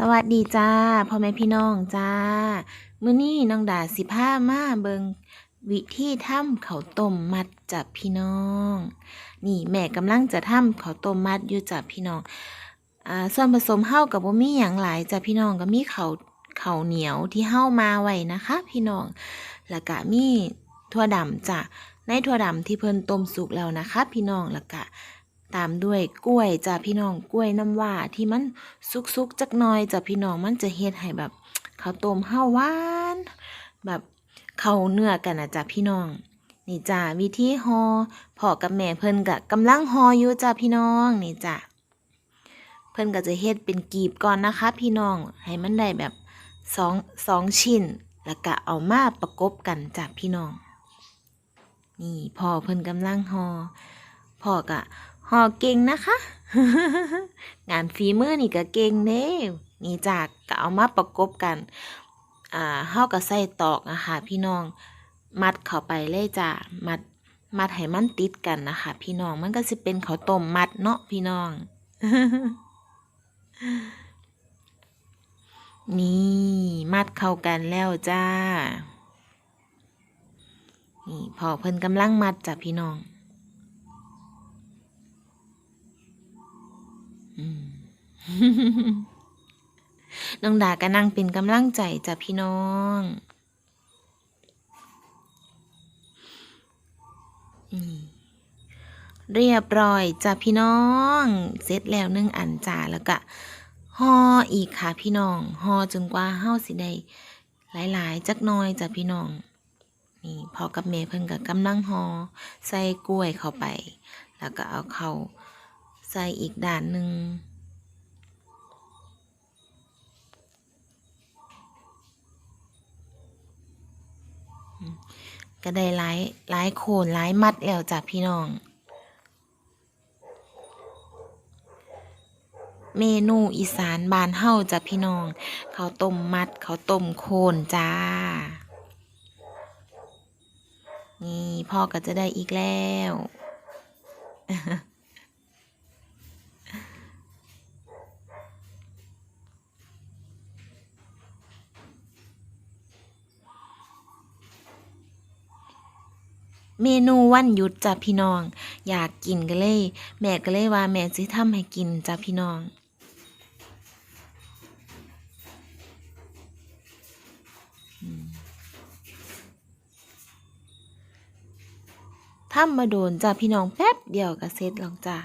สวัสดีจ้าพ่อแม่พี่น้องจ้า มื้อนี้น้องดาสิพามาเบิงวิธีทำข้าต้มมัดจ้ะพี่น้อง นี่แม่กำลังจะทำข้าต้มมัดอยู่จ้ะพี่น้องอ่าส่วนผสมเฮากับบ่มีหยังหลายจ้ะพี่น้องก็มีข้าวข้าวเหนียวที่เฮามาไว้นะคะ พี่น้องแล้วก็มีถั่วดำจ้ะในถั่วดำที่เพิ่นต้มสุกแล้วนะคะ พี่น้องแล้วก็ ตามด้วยกล้วยจ้ะพี่น้องกล้วยน้ำว้าที่มันสุกๆจักหน่อยจ้ะพี่น้องมันจะเฮ็ดให้แบบข้าวต้มห้าหวาน แบบเข้าเนื้อกันนะจ้ะพี่น้องนี่จ้ะวิธีฮอพ่อกับแม่เพิ่นก็กำลังฮออยู่จ้ะพี่น้องนี่จ้ะเพิ่นก็จะเฮ็ดเป็นกีบก่อนนะคะ พี่น้องให้มันได้แบบสองสองชิ้น แล้วก็เอามาประกบกันจ้ะพี่น้อง นี่พ่อเพิ่นกำลังฮอพ่อก็ ฮอเก่งนะคะ งานฝีมือนี่ก็เก่งเด้นี่จากก็เอามาประกบกัน อ่าเฮาก็ใส่ตอกนะคะพี่น้อง มัดเข้าไปเลยจ้ะมัด มัดให้มันติดกันนะคะ พี่น้อง มันก็สิเป็นข้าวต้มมัดเนาะพี่น้อง นี่มัดเข้ากันแล้วจ้า นี่พอเพิ่นกำลังมัดจ้ะพี่น้อง น้องดาก็นั่งเป็นกำลังใจจ้ะพี่น้องอเรียบร้อยจ้ะพี่น้อง เสร็จแล้วนึ่งอันจ้าแล้วก็ห่ออีกค่ะพี่น้องห่อจนกว่าเฮาสิได้หลายๆ จักน้อยจ้ะพี่น้อง นี่พอกับเมเพิ่นก็กำลังห่อใส่กล้วยเข้าไป แล้วก็เอาเข้า ส่อีกด้านหนึ่งก็ได้หลายหลายโคนหลายมัดแล้วจ้ะพี่น้อง เมนูอีสานบานเฮาจ้ะพี่น้องข้าวต้มมัดข้าวต้มโคนจ้า นี่พ่อก็จะได้อีกแล้ว เมนูวันหยุดจ้ะพี่น้อง อยากกินก็เลย แม่ก็เลยว่าแม่สิทำให้กินจ้ะพี่น้องทำมาโดนจ้ะพี่น้องแป๊บเดียวก็เสร็จแล้วจ้ะ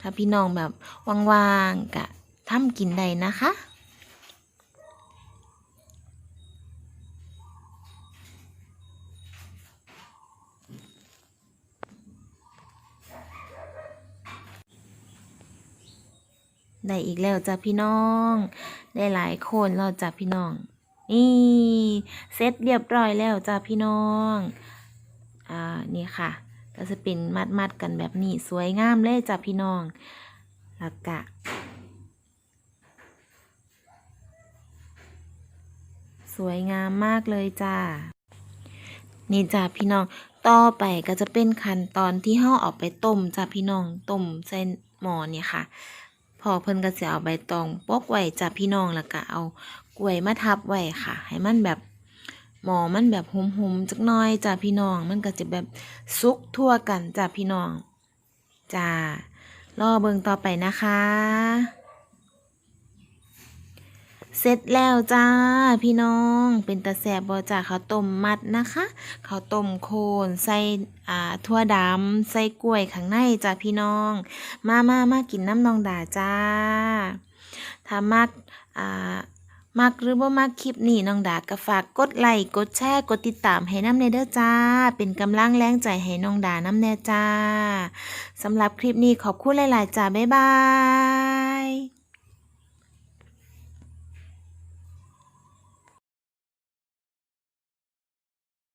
ถ้าพี่น้องแบบว่างๆก็ทำกินได้นะคะ ได้อีกแล้วจ้ะพี่น้อง ได้หลายคนแล้วจ้ะพี่น้อง นี่เสร็จเรียบร้อยแล้วจ้ะพี่น้อง อ่า นี่ค่ะ ก็จะเป็นมัดมัดกันแบบนี้สวยงามเลยจ้ะพี่น้อง แล้วก็สวยงามมากเลยจ้านี่จ้ะพี่น้อง ต่อไปก็จะเป็นขั้นตอนที่เฮาเอาไปต้มจ้ะพี่น้อง ต้มใส่หม้อเนี่ยค่ะ พอเพิ่นก็จะเอาใบตองปกไว้จากพี่น้องแล้วก็เอากล้วยมาทับไว้ค่ะ ให้มันแบบหมอมันแบบหุมๆจักน้อยจากพี่น้อง มันก็จะแบบซุกทั่วกันจากพี่น้องจ้ารอเบิ่งต่อไปนะคะ เสร็จแล้วจ้าพี่น้องเป็นตาแสบบ่จ้าข้าวต้มมัดนะคะข้าวต้มโคนใส่อ่าถั่วดำใส่กล้วยข้างในจ้าพี่น้อง มามามากินน้ำนองด่าจ้า ถ้ามักอ่ามักหรือว่ามักคลิปนี้น้องดาก็ฝากกดไลค์กดแชร์กดติดตามให้น้ำเนเด้อจ้า เป็นกำลังแรงใจให้น้องดาน้ำแน่จ้าสำหรับคลิปนี้ขอบคุณหลาย ๆ จ้า บ๊ายบาย